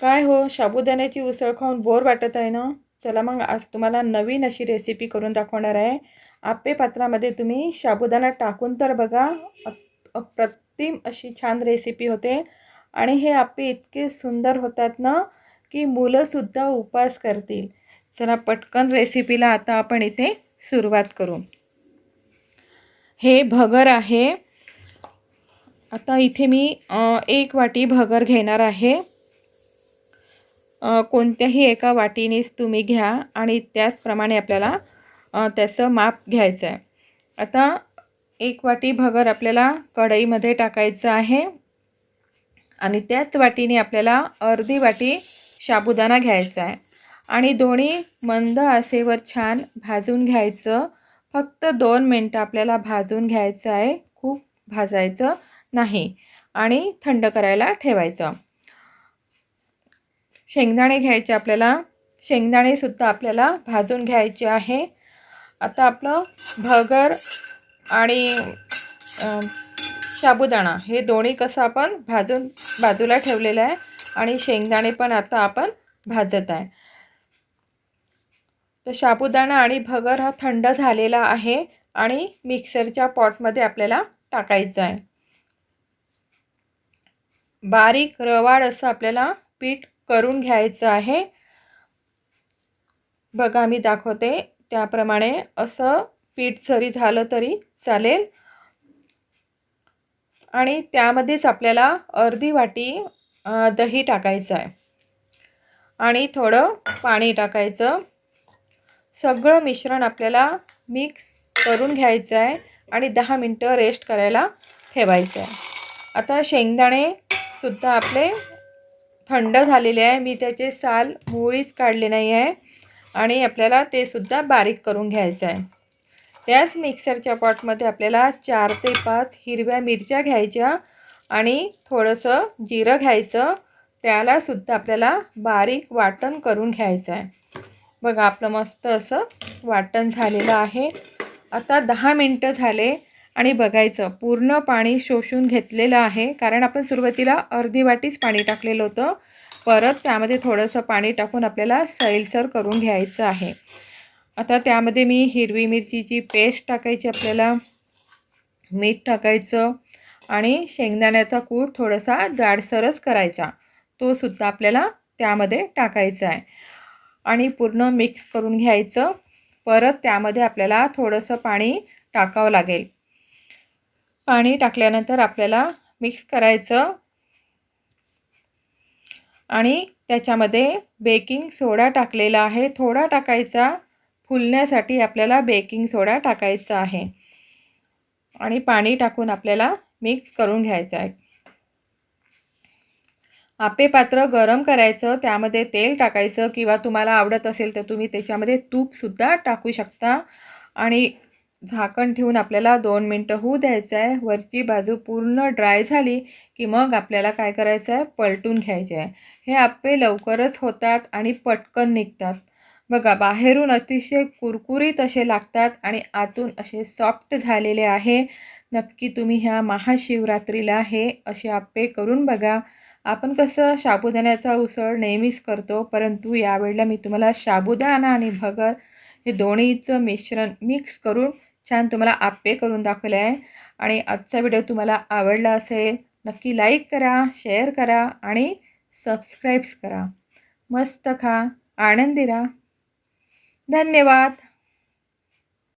काय हो साबुदाण्याची उसळ खाऊन बोर वाटत आहे ना? चला मग आज तुम्हाला नवीन अशी रेसिपी करून दाखवणार आहे. आप्पे पात्रामध्ये तुम्ही साबुदाणा टाकून तर बघा अप्रतिम अशी छान रेसिपी होते. आणि हे आप्पे इतके सुंदर होतात ना की मुलंसुद्धा उपास करतील. चला पटकन रेसिपीला आता आपण इथे सुरुवात करू. हे भगर आहे. आता इथे मी एक वाटी भगर घेणार आहे. कोणत्याही एका वाटीनेच तुम्ही घ्या आणि त्याचप्रमाणे आपल्याला त्याचं माप घ्यायचं आहे आता एक वाटी भगर आपल्याला कढईमध्ये टाकायचं आहे आणि त्याच वाटीने आपल्याला अर्धी वाटी साबुदाणा घ्यायचा आहे. आणि दोन्ही मंद आसेवर छान भाजून घ्यायचं. फक्त दोन मिनटं आपल्याला भाजून घ्यायचं आहे. खूप भाजायचं नाही आणि थंड करायला ठेवायचं. शेंगदाणे घ्यायचे आपल्याला. शेंगदाणेसुद्धा आपल्याला भाजून घ्यायचे आहे. आता आपलं भगर आणि साबुदाणा हे दोन्ही कसं आपण भाजून बाजूला ठेवलेलं आहे आणि शेंगदाणे पण आता आपण भाजत आहे. तर साबुदाणा आणि भगर हा थंड झालेला आहे आणि मिक्सरच्या पॉटमध्ये आपल्याला टाकायचं आहे. बारीक रवाड असं आपल्याला पीठ करून घ्यायचं आहे. बघा मी दाखवते. त्याप्रमाणे असं पीठ जरी झालं तरी चालेल. आणि त्यामध्येच आपल्याला अर्धी वाटी दही टाकायचं आहे. आणि थोडं पाणी टाकायचं. सगळं मिश्रण आपल्याला मिक्स करून घ्यायचं आहे आणि दहा मिनटं रेस्ट करायला ठेवायचं आहे. आता शेंगदाणे सुद्धा आपले थंड झालेले आहे. मी त्याचे साल मुळीच काढले नाही आहे. आणि आपल्याला ते सुद्धा बारीक करून घ्यायचं आहे. त्याच मिक्सरच्या पॉटमध्ये आपल्याला चार ते पाच हिरव्या मिरच्या घ्यायच्या आणि थोडंसं जिरं घ्यायचं. त्यालासुद्धा आपल्याला बारीक वाटण करून घ्यायचं आहे. बघा आपलं मस्त असं वाटण झालेलं आहे. आता दहा मिनटं झाले. आणि बघायचं पूर्ण पाणी शोषून घेतलेलं आहे. कारण आपण सुरुवातीला अर्धी वाटीच पाणी टाकलेलं होतं. परत त्यामध्ये थोडंसं पाणी टाकून आपल्याला सैलसर करून घ्यायचं आहे. आता त्यामध्ये मी हिरवी मिरचीची पेस्ट टाकायची आपल्याला मीठ टाकायचं आणि शेंगदाण्याचा कूट थोडासा जाडसरच करायचा. तो सुद्धा आपल्याला त्यामध्ये टाकायचा आहे. आणि पूर्ण मिक्स करून घ्यायचं. परत त्यामध्ये आपल्याला थोडंसं पाणी टाकावं लागेल. पाणी टाकल्यानंतर आपल्याला मिक्स करायचं. आणि त्याच्यामध्ये बेकिंग सोडा टाकलेला आहे. थोडा टाकायचा. फुलण्यासाठी आपल्याला बेकिंग सोडा टाकायचा आहे. आणि पाणी टाकून आपल्याला मिक्स करून घ्यायचं आहे. आपे पात्र गरम करायचं. त्यामध्ये तेल टाकायचं. किंवा तुम्हाला आवडत असेल तर तुम्ही त्याच्यामध्ये तूपसुद्धा टाकू शकता. आणि झाकण ठेवून आपल्याला दोन मिनटं होऊ द्यायचं आहे वरची बाजू पूर्ण ड्राय झाली की मग आपल्याला काय करायचं आहे पलटून घ्यायचे आहे हे आप्पे लवकरच होतात आणि पटकन निघतात. बघा बाहेरून अतिशय कुरकुरीत असे लागतात आणि आतून असे सॉफ्ट झालेले आहे. नक्की तुम्ही ह्या महाशिवरात्रीला हे असे आप्पे करून बघा. आपण कसं साबुदाण्याचा उसळ नेहमीच करतो परंतु यावेळेला मी तुम्हाला साबुदाणा आणि भगर हे दोन्हीचं मिश्रण मिक्स करून छान तुम्हाला आप्पे करून दाखवले आहे आणि आजचा व्हिडिओ तुम्हाला आवडला असेल नक्की लाईक करा शेअर करा आणि सबस्क्राईब्स करा. मस्त खा आनंदी राहा. धन्यवाद.